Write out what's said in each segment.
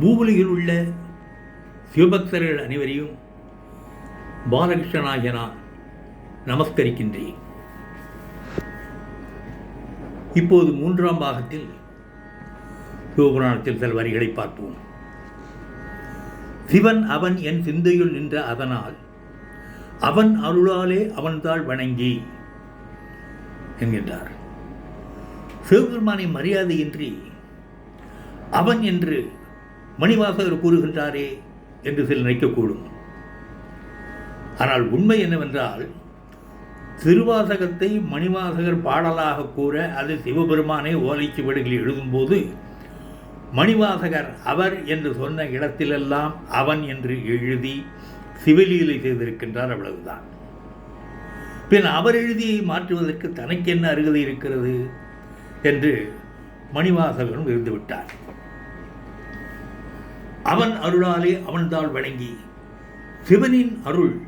பூவுலியில் உள்ள சிவபக்தர்கள் அனைவரையும் பாலகிருஷ்ணனாகிய நான் நமஸ்கரிக்கின்றேன். இப்போது மூன்றாம் பாகத்தில் சிவபுராணத்தில் சில வரிகளை பார்ப்போம். சிவன் அவன் என் சிந்தையுள் நின்ற அதனால் அவன் அருளாலே அவன்தாள் வணங்கி என்கின்றார். சிவபெருமானை மரியாதையின்றி அவன் என்று மணிவாசகர் கூறுகின்றாரே என்று சில நினைக்கக்கூடும். ஆனால் உண்மை என்னவென்றால் திருவாசகத்தை மணிவாசகர் பாடலாக கூற அது சிவபெருமானை ஓலைச்சுவடுகளில் எழுதும்போது மணிவாசகர் அவர் என்று சொன்ன இடத்திலெல்லாம் அவன் என்று எழுதி சிவலீலை செய்திருக்கின்றார் அவ்வளவுதான். பின் அவர் எழுதியை மாற்றுவதற்கு தனக்கு என்ன அருகதை இருக்கிறது? என்று மணிவாசகரும் இருந்துவிட்டார் அவன் அருளாலே அவன்தாள் வணங்கி. சிவனின் அருள்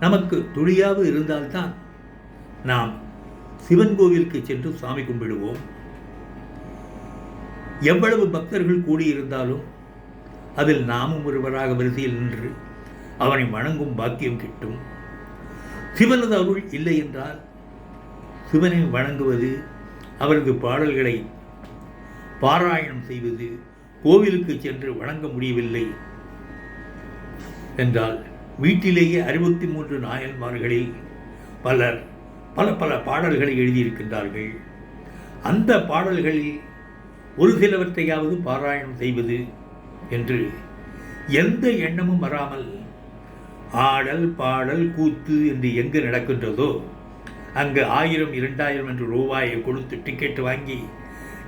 நமக்கு துளியாக இருந்தால்தான் நாம் சிவன் கோவிலுக்கு சென்று சாமி கும்பிடுவோம். எவ்வளவு பக்தர்கள் கூடியிருந்தாலும் அதில் நாமும் ஒருவராக வரிசையில் நின்று அவனை வணங்கும் பாக்கியம் கிட்டும். சிவனது அருள் இல்லை என்றால் சிவனை வணங்குவது அவரது பாடல்களை பாராயணம் செய்வது கோவிலுக்கு சென்று வணங்க முடியவில்லை. என்றால் வீட்டிலேயே அறுபத்தி மூன்று நாயன்மார்களில் பலர் பல பல பாடல்களை எழுதியிருக்கின்றார்கள். அந்த பாடல்களில் ஒரு சிலவற்றையாவது பாராயணம் செய்வது என்று எந்த எண்ணமும் வராமல் ஆடல் பாடல் கூத்து என்று எங்கு நடக்கின்றதோ அங்கு ஆயிரம் இரண்டாயிரம் என்று ரூபாயை கொடுத்து டிக்கெட் வாங்கி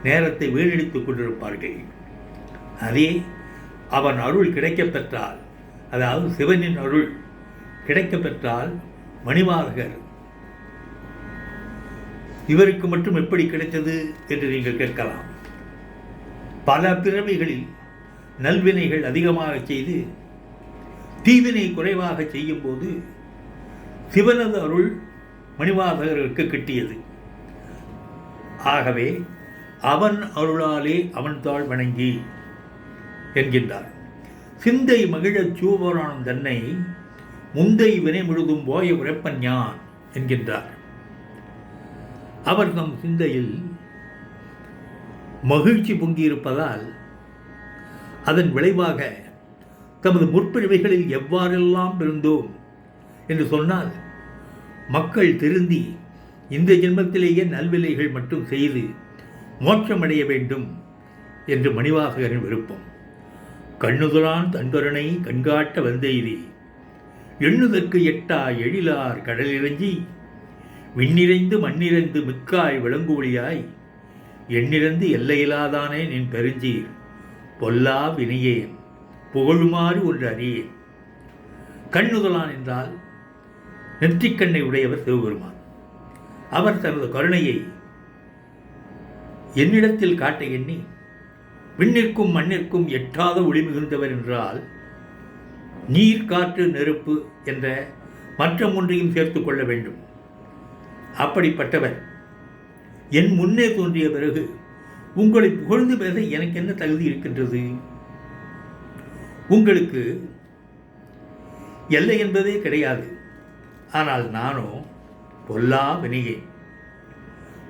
நேரத்தை வீணடித்துக் கொண்டிருப்பார்கள். அதே அவன் அருள் கிடைக்கப் பெற்றால் அதாவது சிவனின் அருள் கிடைக்கப்பெற்றால் மணிமார்கர் இவருக்கு மட்டும் எப்படி கிடைத்தது என்று நீங்கள் கேட்கலாம். பல பிறவிகளில் நல்வினைகள் அதிகமாக செய்து தீவினை குறைவாக செய்யும்போது சிவனது அருள் மணிவாசகருக்கு கிட்டியது. ஆகவே அவன் அருளாலே அவன் தாழ் வணங்கி என்கின்றார். சிந்தை மகிழச் சிவபுராணம் தன்னை முந்தை வினை முழுதும் போய உரைப்பன் யான்? என்கின்றார். அவர் தம் சிந்தையில் மகிழ்ச்சி பொங்கியிருப்பதால் அதன் விளைவாக தமது முற்பிரிவைகளில் எவ்வாறெல்லாம் இருந்தோம் என்று சொன்னால் மக்கள் திருந்தி இந்த ஜென்மத்திலேயே நல்விலைகள் மட்டும் செய்து மோட்சமடைய வேண்டும் என்று மணிவாசகரின் விருப்பம். கண்ணுதலான் தன்கருணை கண்காட்ட வந்தெய்தி. எண்ணுதற்கு எட்டா எழிலார் கடலிறஞ்சி விண்ணிறைந்து மண்ணிறைந்து மிக்காய் விளங்குவழியாய். எண்ணிறந்து எல்லையிலாதானே நின் பெருஞ்சீர். பொல்லா வினையேன் புகழுமாறு ஒன்று அறியேன் கண்ணுதலான் என்றால் நெற்றிக்கண்ணை உடையவர் சிவபெருமான். அவர் தனது கருணையை என்னிடத்தில் காட்ட எண்ணி விண்ணிற்கும் மண்ணிற்கும் எட்டாத ஒளி மிகுந்தவர் என்றால் நீர் காற்று நெருப்பு என்ற மற்ற ஒன்றையும் சேர்த்து கொள்ள வேண்டும். அப்படிப்பட்டவர். என் முன்னே தோன்றிய பிறகு உங்களை புகழ்ந்து பேச எனக்கு என்ன தகுதி இருக்கின்றது? உங்களுக்கு எல்லை என்பதே கிடையாது. ஆனால் நானோ பொல்லா வினையே.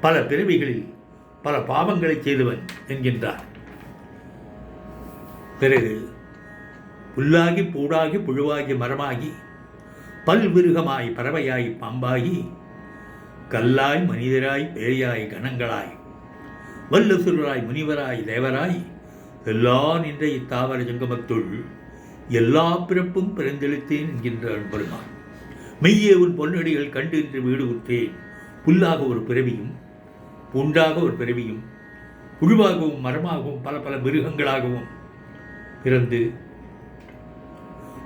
பல பிறவிகளில் பல பாவங்களை செய்தவன் என்கின்றார். பிறகு புல்லாகி பூடாகி புழுவாகி மரமாகி பல்விருகமாய் பறவையாய் பாம்பாகி கல்லாய் மனிதராய் பேயாய் கணங்களாய் வல்லசுராய் முனிவராய் தேவராய் எல்லா நின்ற இத்தாவர ஜங்கமத்துள் எல்லா பிறப்பும் பிறந்தெழுத்தேன் என்கின்றான் பெருமான் மெய்யே உன் பொன்னடிகள் கண்டு என்று வீடு உற்றேன். புல்லாக ஒரு பிறவியும் பூண்டாக ஒரு பிறவியும் புழுவாகவும் மரமாகவும் பல பல மிருகங்களாகவும் பிறந்து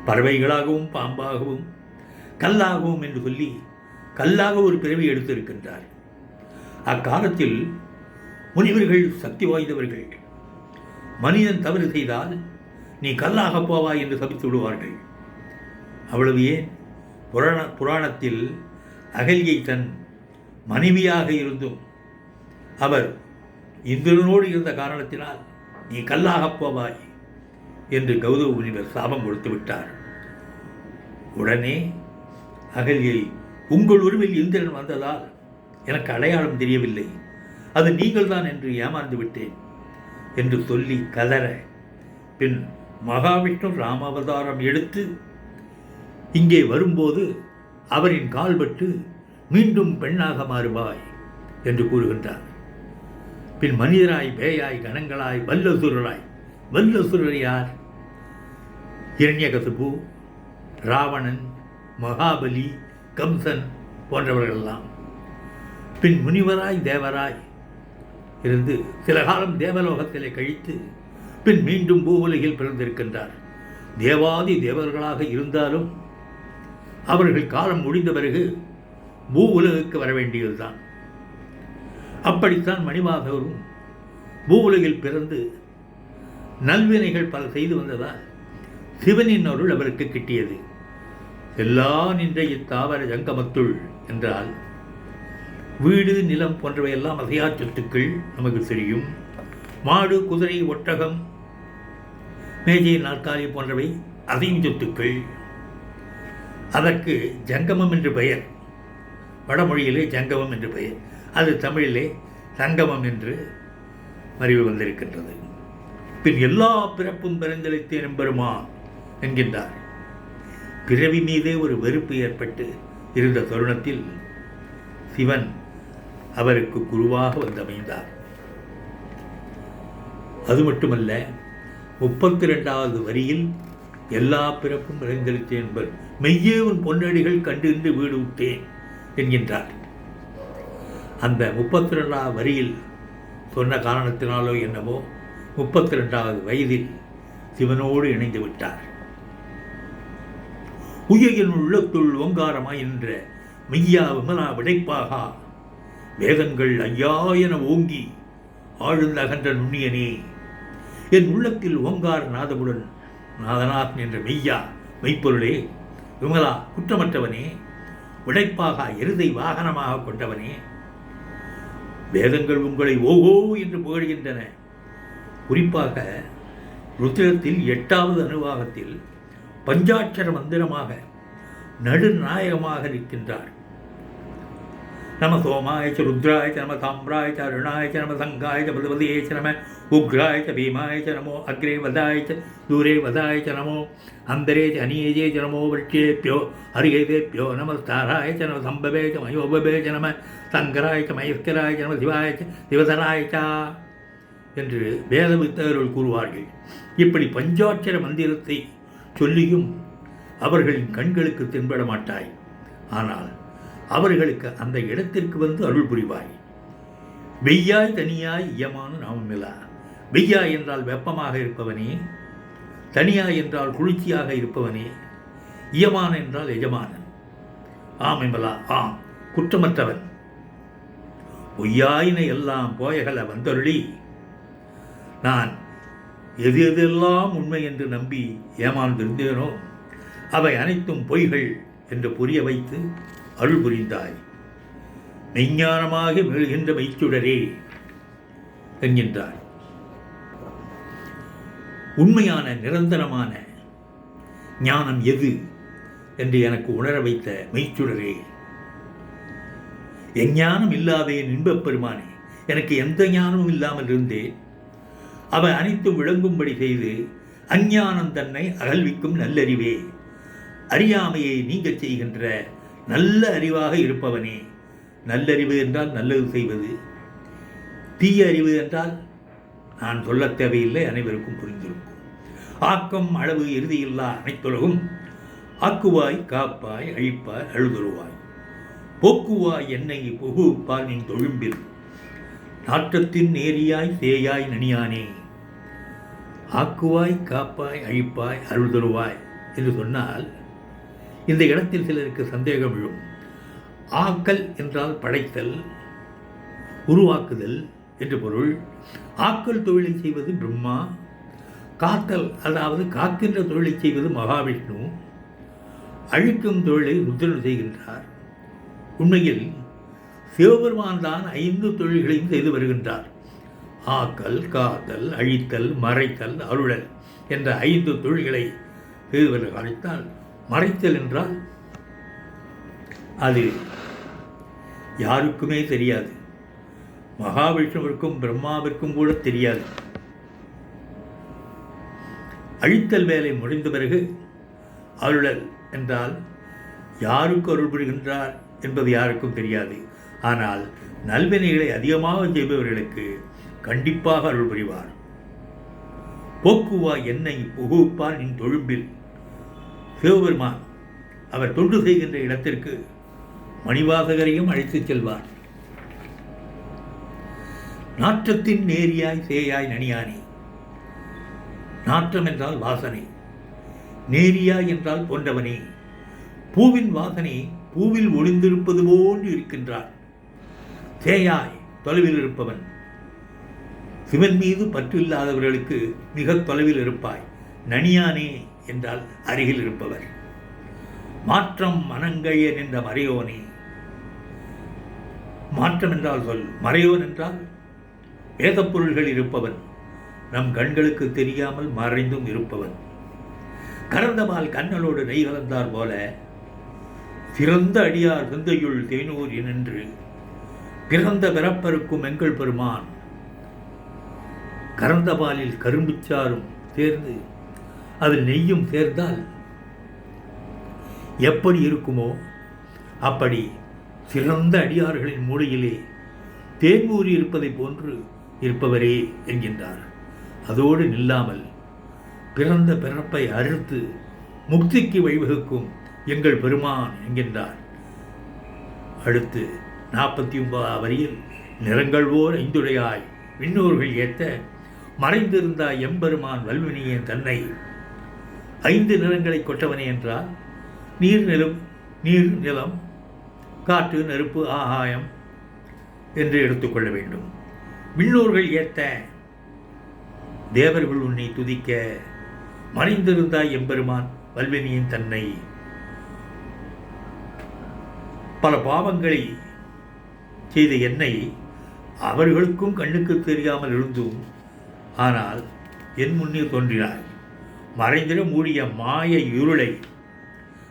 பறவைகளாகவும் பாம்பாகவும் கல்லாகவும் என்று சொல்லி கல்லாக ஒரு பிறவி எடுத்திருக்கின்றார். அக்காலத்தில் முனிவர்கள் சக்தி வாய்ந்தவர்கள். மனிதன் தவறு செய்தால் நீ கல்லாக போவாய் என்று சபித்து விடுவார்கள். அவ்வளவு ஏன்? புராண புராணத்தில் அகல்யை தன் மனைவியாக இருந்தும் அவர் இந்திரனோடு இருந்த காரணத்தினால் நீ கல்லாகப் போவாய். என்று கௌதம முனிவர் சாபம் கொடுத்து விட்டார். உடனே அகல்யை உங்கள் உருவில் இந்திரன் வந்ததால் எனக்கு அடையாளம் தெரியவில்லை. அது நீங்கள்தான் என்று ஏமாந்து விட்டேன் என்று சொல்லி கதற. பின் மகாவிஷ்ணு ராமாவதாரம் எடுத்து இங்கே வரும்போது அவரின் கால்பட்டு மீண்டும் பெண்ணாக மாறுவாய் என்று கூறுகின்றார். பின் மனிதராய் பேயாய் கணங்களாய் வல்லசுரராய் வல்லசுரர் யார்? இரண்யகசுபு ராவணன் மகாபலி கம்சன் போன்றவர்களெல்லாம். பின் முனிவராய் தேவராய் இருந்து சில காலம் தேவலோகத்திலே கழித்து பின் மீண்டும் பூவுலகில் பிறந்திருக்கின்றார். தேவாதி தேவர்களாக இருந்தாலும் அவர்கள் காலம் முடிந்த பிறகு பூ உலகுக்கு வர வேண்டியதுதான். அப்படித்தான் மணிமாதவரும் பூ உலகில் பிறந்து நல்வினைகள் பல செய்து வந்ததால் சிவனின் அருள் அவருக்கு கிட்டியது. எல்லா நின்ற இத்தாவர ஜங்கமத்துள் என்றால் வீடு நிலம் போன்றவையெல்லாம் அசையா சொத்துக்கள் நமக்கு தெரியும். மாடு குதிரை ஒட்டகம் மேஜை நாற்காலி போன்றவை அசையும் சொத்துக்கள் அதற்கு ஜங்கமம் என்று பெயர். வடமொழியிலே ஜங்கமம் என்று பெயர். அது தமிழிலே சங்கமம் என்று அறிவு வந்திருக்கின்றது. பின் எல்லா பிறப்பும் பிறந்தளித்தேன் பெருமான் என்கின்றார். பிறவி மீதே ஒரு வெறுப்பு ஏற்பட்டு இருந்த தருணத்தில் சிவன் அவருக்கு குருவாக வந்தமைந்தார் அது மட்டுமல்ல முப்பத்தி ரெண்டாவது வரியில் எல்லா பிறப்பும் விளைந்தளித்தேன் என்பர் மெய்யே உன் பொன்னடிகள் கண்டிருந்து வீடு விட்டேன் என்கின்றார். அந்த முப்பத்தி ரெண்டாவது வரியில் சொன்ன காரணத்தினாலோ என்னவோ முப்பத்தி ரெண்டாவது வயதில் சிவனோடு இணைந்து விட்டார். உயரின் உள்ளத்துள் ஓங்காரமாய் என்ற மெய்யா விமலா விடைப்பாகா. வேதங்கள் ஐயா என ஓங்கி ஆழ்ந்த அகன்ற நுண்ணியனே. என் உள்ளத்தில் ஓங்கார நாதமுடன் நாதநாத் என்ற மெய்யா மெய்ப்பொருளே விமலா குற்றமற்றவனே விடைப்பாக எருதை வாகனமாக கொண்டவனே. வேதங்கள் உங்களை ஓஹோ என்று புகழ்கின்றன. குறிப்பாக ருத்திரத்தில் எட்டாவது அனுவாகத்தில் பஞ்சாட்சர மந்திரமாக நடுநாயகமாக நிற்கின்றார். நம சோமாய ச ருத்ராய நம சாம்ராய அருணாய நம சங்காய ச பதுபதியே நம உக்ராய பீமாய நமோ அக்ரே வதாய தூரே வதாய நமோ அந்தரே ச அனியேஜே ச நமோ வர்ச்சேபியோ ஹரிகேதேபியோ நமஸ்தாராய நம சம்பவே மயோபவே நம சங்கராய மயஸ்கராய நம சிவாய ச என்று வேத வித்தகர்கள் கூறுவார்கள். இப்படி பஞ்சாட்சர மந்திரத்தை சொல்லியும் அவர்களின் கண்களுக்கு தென்பட மாட்டாய். ஆனால் அவர்களுக்கு அந்த இடத்திற்கு வந்து அருள் புரிவாய். வெய்யாய் தனியாய் இயமான நாமமிலா வெய்யாய் என்றால் வெப்பமாக இருப்பவனே. தனியாய் என்றால் குளிர்ச்சியாக இருப்பவனே. இயமான என்றால் எஜமானன். ஆமிமலா ஆம் குற்றமற்றவன். பொய்யாயின எல்லாம் போயகல வந்தருளி. நான் எது எதெல்லாம் உண்மை என்று நம்பி ஏமாந்திருந்தேனோ அவை அனைத்தும் பொய்கள் என்று புரிய வைத்து அருள் புரிந்தாய். மெய்ஞானமாக மெழுகின்ற மெய்ச்சுடரே என்கின்றார் உண்மையான நிரந்தரமான ஞானம் எது என்று எனக்கு உணர வைத்த மெய்ச்சுடரே. எஞ்ஞானம் இல்லாதே இன்பப் பெருமானே எனக்கு எந்த ஞானமும் இல்லாமல் இருந்தேன். அவை அனைத்து விளங்கும்படி செய்து அஞ்ஞானம் தன்னை அகழ்விக்கும் நல்லறிவே. அறியாமையை நீங்கச் செய்கின்ற நல்ல அறிவாக இருப்பவனே. நல்லறிவு என்றால் நல்லது செய்வது. தீய அறிவு என்றால் நான் சொல்லத் தேவையில்லை அனைவருக்கும் புரிந்திருக்கும். ஆக்கம் அளவு இறுதியில்லா அனைத்துலகும் ஆக்குவாய் காப்பாய் அழிப்பாய் அழுதுருவாய். போக்குவாய் என்னை புகுப்பால் நீ தொழும்பில். நாற்றத்தின் நேரியாய் சேயாய் நனியானே. ஆக்குவாய் காப்பாய் அழிப்பாய் அருள் தருவாய் என்று சொன்னால் இந்த இடத்தில் சிலருக்கு சந்தேகம் விழும் ஆக்கல் என்றால் படைத்தல் உருவாக்குதல் என்று பொருள். ஆக்கல் தொழிலை செய்வது பிரம்மா காத்தல் அதாவது காக்கின்ற தொழிலை செய்வது மகாவிஷ்ணு அழிக்கும் தொழிலை ருத்ரன் செய்கின்றார். உண்மையில் சிவபெருமான் தான் ஐந்து தொழில்களையும் செய்து வருகின்றார். ஆக்கல் காத்தல் அழித்தல் மறைத்தல் அருளல் என்ற ஐந்து தொழில்களை செய்தவர்கள் அழைத்தால் மறைத்தல் என்றால் அது யாருக்குமே தெரியாது. மகாவிஷ்ணுவிற்கும் பிரம்மாவிற்கும் கூட தெரியாது. அழித்தல் வேலை முடிந்த பிறகு அருளல் என்றால் யாருக்கு அருள் புரிகின்றார் என்பது யாருக்கும் தெரியாது. ஆனால் நல்வினைகளை அதிகமாக செய்பவர்களுக்கு கண்டிப்பாக அருள் புரிவார் போக்குவா என்னை புகுப்பான் நின் தொழும்பில். சிவபெருமான் அவர் தொண்டு செய்கின்ற இடத்திற்கு மணிவாசகரையும் அழைத்துச் செல்வார். நாற்றத்தின் நேரியாய் சேயாய் நனியானே. நாற்றம் என்றால் வாசனை நேரியாய் என்றால் போன்றவனே. பூவின் வாசனை பூவில் ஒளிந்திருப்பது போன்று இருக்கின்றார் சேயாய் தொலைவில் இருப்பவன். சிவன் மீது பற்று இல்லாதவர்களுக்கு மிக தொலைவில் இருப்பாய். நனியானே என்றால் அருகில் இருப்பவர். மாற்றம் மனங்கைய நின்ற மறையோனே. மாற்றம் என்றால் சொல் மறையோன் என்றால் வேதப் பொருள்கள் இருப்பவன். நம் கண்களுக்கு தெரியாமல் மறைந்தும் இருப்பவன். கறந்தமால் கண்ணலோடு நெய் கலந்தார் போல சிறந்த அடியார் சிந்தையுள் தேனூர் என்று பிறந்த பிறப்பருக்கும் எங்கள் பெருமான் கறந்த பாலில் கரும்புச்சாரும் சேர்ந்து அதில் நெய்யும் சேர்ந்தால் எப்படி இருக்குமோ அப்படி சிறந்த அடியார்களின் மூலையிலே தேன்மூறி இருப்பதை போன்று இருப்பவரே என்கின்றார். அதோடு நில்லாமல் பிறந்த பிறப்பை அறுத்து முக்திக்கு வழிவகுக்கும் எங்கள் பெருமான் என்கின்றார். அடுத்து நாற்பத்தி ஒன்பதாம் வரியில் நிறங்கள்வோர் ஐந்துடையாய் விண்ணோர்கள் ஏற்ற மறைந்திருந்த எம்பெருமான் வல்வினியின் தன்னை. ஐந்து நிறங்களை கொட்டவனே என்றால் நீர் நிலம் நீர் நிலம் காற்று நெருப்பு ஆகாயம் என்று எடுத்துக்கொள்ள வேண்டும். விண்ணோர்கள் ஏத்த தேவர்கள் உன்னை துதிக்க மறைந்திருந்தாய் எம்பெருமான் வல்வினியின் தன்னை. பல பாவங்களை செய்த என்னை அவர்களுக்கும் கண்ணுக்கு தெரியாமல் எழுந்தும் ஆனால் என் முன்னே தோன்றினாய். மறைந்திட மூடிய மாய இருளை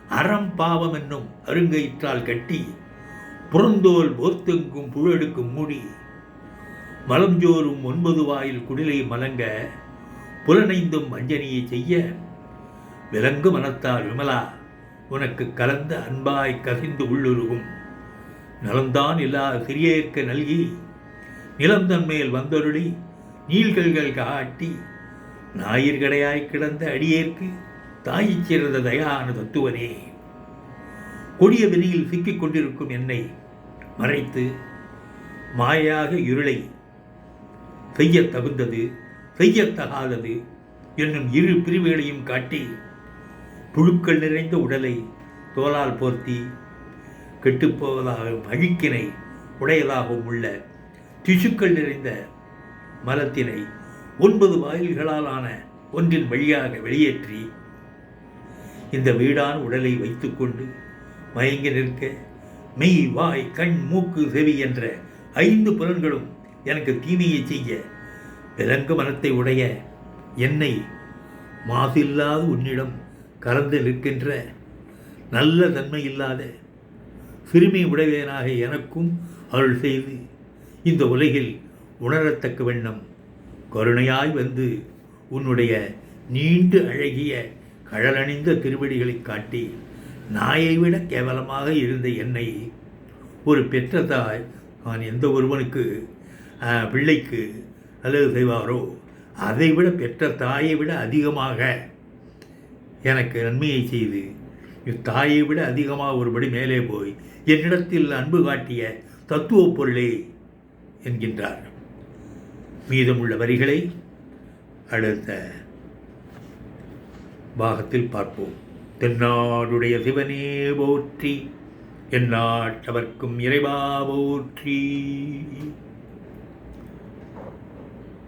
அறம் பாவம் என்னும் அருங்கயிற்றால் கட்டி புறந்தோல் போர்த்தெங்கும் புழெடுக்கும் மூடி மலஞ்சோறும் ஒன்பது வாயில் குடிலை மலங்க புலனைந்தும் அஞ்சனியை செய்ய விலங்கு மனத்தால் விமலா உனக்கு கலந்த அன்பாய் கசிந்து உள்ளுருகும். நலந்தான் இல்லாத சிறியேற்க நல்கி நிலந்தன் மேல் வந்தொருளி நீள்கள்கள் காட்டி ஞாயிற்கடையாய் கிடந்த அடியேற்கு தாயி சேர்ந்த தயான தத்துவனே. கொடிய விதியில் சிக்கிக் கொண்டிருக்கும் என்னை மறைத்து மாயாக இருளை செய்யத் தகுந்தது செய்யத்தகாதது என்னும் இரு பிரிவுகளையும் காட்டி புழுக்கள் நிறைந்த உடலை தோலால் போர்த்தி கெட்டுப்போவதாகவும் அழுக்கினை உடையதாகவும் உள்ள திசுக்கள் நிறைந்த மலத்தினை ஒன்பது வாயில்களால் ஆன ஒன்றின் வழியாக வெளியேற்றி இந்த வீடான உடலை வைத்துக்கொண்டு மயங்கி நிற்க மெய் வாய் கண் மூக்கு செவி என்ற ஐந்து புலன்களும் எனக்கு தீமையை செய்ய விலங்கு மனத்தை உடைய என்னை மாசில்லாத உன்னிடம் கலந்து நிற்கின்ற நல்ல தன்மை இல்லாத சிறுமி உடையவனாக எனக்கும் அருள் செய்து இந்த உலகில் உணரத்தக்க வண்ணம் கருணையாய் வந்து உன்னுடைய நீண்டு அழகிய கழலணிந்த திருவடிகளை காட்டி நாயை விட கேவலமாக இருந்த என்னை ஒரு பெற்ற தாய் நான் எந்த ஒருவனுக்கு பிள்ளைக்கு அல்லது செய்வாரோ அதை விட பெற்ற தாயை விட அதிகமாக எனக்கு நன்மையை செய்து தாயை விட அதிகமாக ஒருபடி மேலே போய் என்னிடத்தில் அன்பு காட்டிய தத்துவ பொருளே என்கின்றார் மீதமுள்ள வரிகளை அடுத்த பாகத்தில் பார்ப்போம். தென்னாடுடைய சிவனே போற்றி எந்நாட்டவர்க்கும் இறைவா போற்றி.